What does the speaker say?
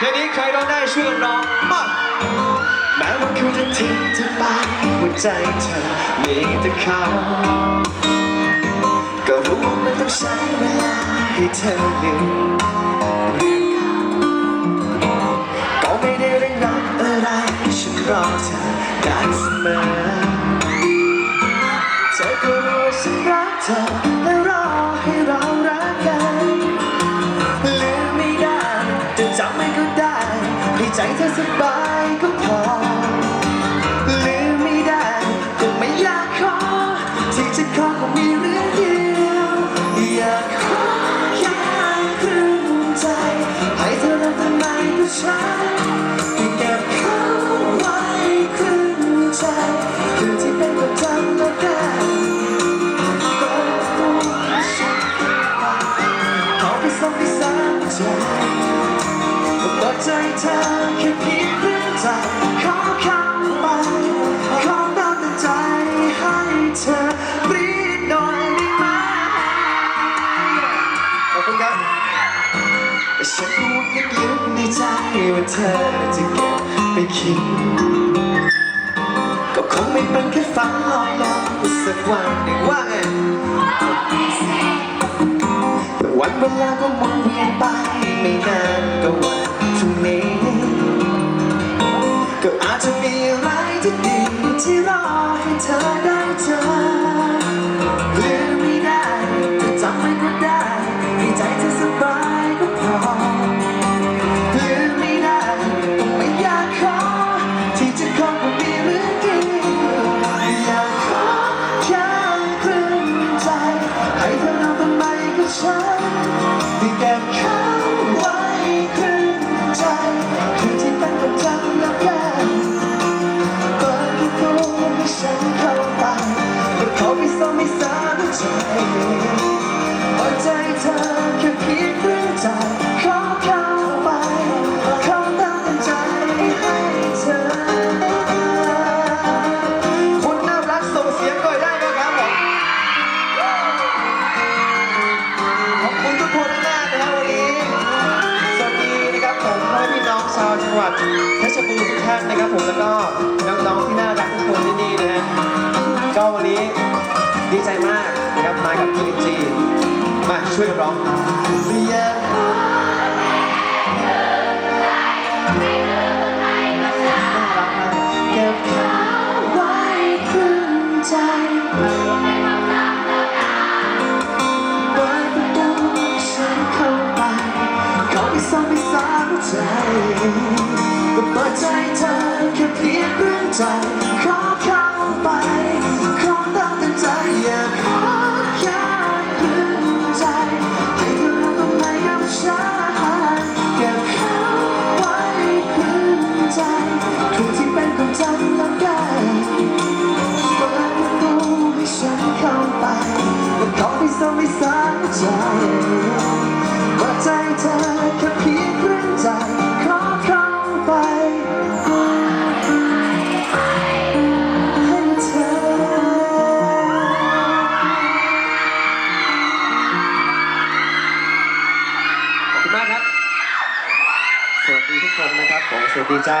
เพลงนี้ใครร้องได้ช่วยกันร้องมาแม้ว่าเขาจะทิ้งเธอไปหัวใจเธอมีแต่เขาก็รู้ว่ามันต้องใช้เวลาให้เธอลืมเรื่องเขาก็ไม่ได้เร่งรัดอะไรฉันรอเธอได้เสมอเธอก็รู้ว่าฉันรักเธอ ใจเธอสบายก็พอลืมไม่ได้ก็ไม่อยากขอ ที่จะขอก็มีเรื่องเดียวอยากขอแค่ครึ่งใจ ให้เธอรักทำไมก็ฉันที่เก็บเขาไว้ครึ่งใจคือที่เป็นประจำแล้วกันเปิดตัวให้ฉันขอไปส่งไปสามใจ ใจเธอแค่เพียงเรื่องใจขอเข้าไปขอตามแต่ใจให้เธอรีบหน่อยได้ไหมขอบคุณครับแต่ฉันรู้ลึกๆในใจว่าเธอจะเก็บไปคิดก็คงไม่เป็นแค่ฝันลอยๆสักวันหนึ่งว่าไงแต่วันเวลาก็หมุนเวียนไปไม่นานก็ ฉันที่เก็บเขาไว้ครึ่งใจคือที่เป็นประจำแล้วกันเปิดประตูให้ฉันเข้าไปแต่เขาไม่ซ้อมไม่สาใจเปิดใจเธอ วัดเพชรบูรณ์ทุกท่านนะครับผมแล้วก็น้องๆที่น่ารักทุกคนที่นี่นะฮะก็วันนี้ดีใจมากนะครับมากับพี่ลินจีมาช่วยกันร้องอยากขอน่ารักมากเก็บเขาไว้ขึ้นใจก็เปิด ใจเธอแค่เพียงเรื่องใจขอเข้ ชมนะครับผมสวัสดีจ้า